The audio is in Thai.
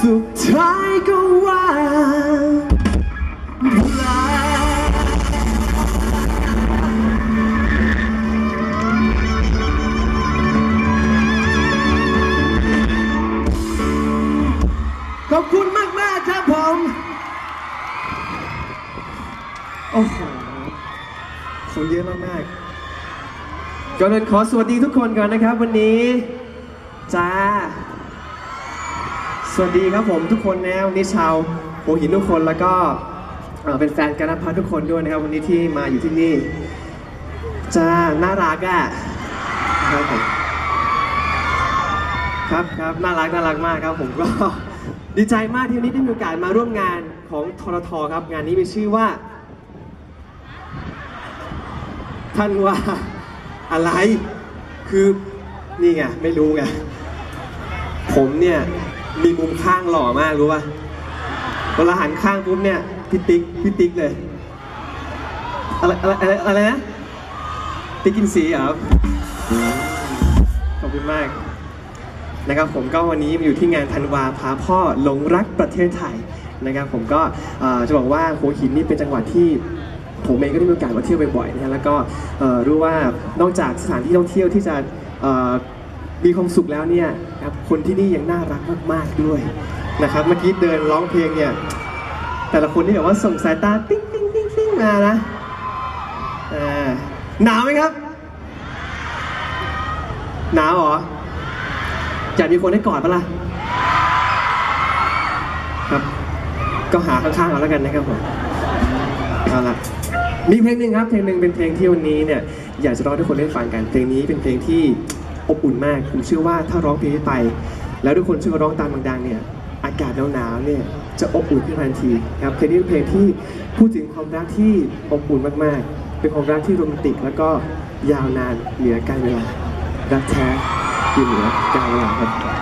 สุดท้ายก็ว่าลาขอบคุณมากมากครับผม โอ้โหคนเยอะมากมากก่อนอื่ขอสวัสดีทุกคนก่อนนะครับวันนี้ จ้า สวัสดีครับผมทุกคนนะวันนี้ชาวหัวหินทุกคนแล้วก็เป็นแฟนกันนะพัฒทุกคนด้วยนะครับ วันนี้ที่มาอยู่ที่นี่จะน่ารักอะครับครับน่ารักน่ารักมากครับผมก็ดีใจมากที่วันนี้ได้มีโอกาสมาร่วมงานของทรทครับ งานนี้มีชื่อว่าท่านว่าอะไรคือนี่ไงไม่รู้ไงผมเนี่ย มีมุมข้างหล่อมากรู้ป่ะเวลาหันข้างปุ๊บเนี่ยพี่ติ๊กพี่ติ๊กเลยอะไรอะไรอะไรนะติ๊กกินสีเหรอขอบคุณมากนะครับผมก็วันนี้มาอยู่ที่งานธันวาพาพ่อหลงรักประเทศไทยนะครับผมก็จะบอกว่าหัวหินนี่เป็นจังหวัดที่ผมเองก็ได้มีโอกาสมาเที่ยวบ่อยๆนะฮะแล้วก็รู้ว่านอกจากสถานที่ท่องเที่ยวที่จะ มีความสุขแล้วเนี่ยครับคนที่นี่ยังน่ารักมากๆด้วยนะครับเมื่อกี้เดินร้องเพลงเนี่ยแต่ละคนนี่แบบว่าส่งสายตาติ๊งติ๊งติ๊งติ๊งมานะอ่าหนาวไหมครับ หนาวเหรออยากมีคนให้กอดปะล่ะครับ ก็หาข้างๆเอาแล้วกันนะครับผมเอาละมีเพลงหนึ่งครับเพลงหนึ่งเป็นเพลงที่วันนี้เนี่ยอยากจะร้องทุกคนได้ฟังกันเพลงนี้เป็นเพลงที่ อบอุ่นมากผมเชื่อว่าถ้าร้องเพลงนี้ไป แล้วทุกคนช่วยร้องตามดังๆเนี่ยอากาศหนาวๆเนี่ยจะอบอุ่นขึ้นทันทีครับเพลงนี้เป็นเพลงที่พูดถึงความรักที่อบอุ่นมากๆ เป็นความรักที่โรแมนติก แล้วก็ยาวนานเหนือการเวลารักแท้อยู่เหนือการเวลาครับ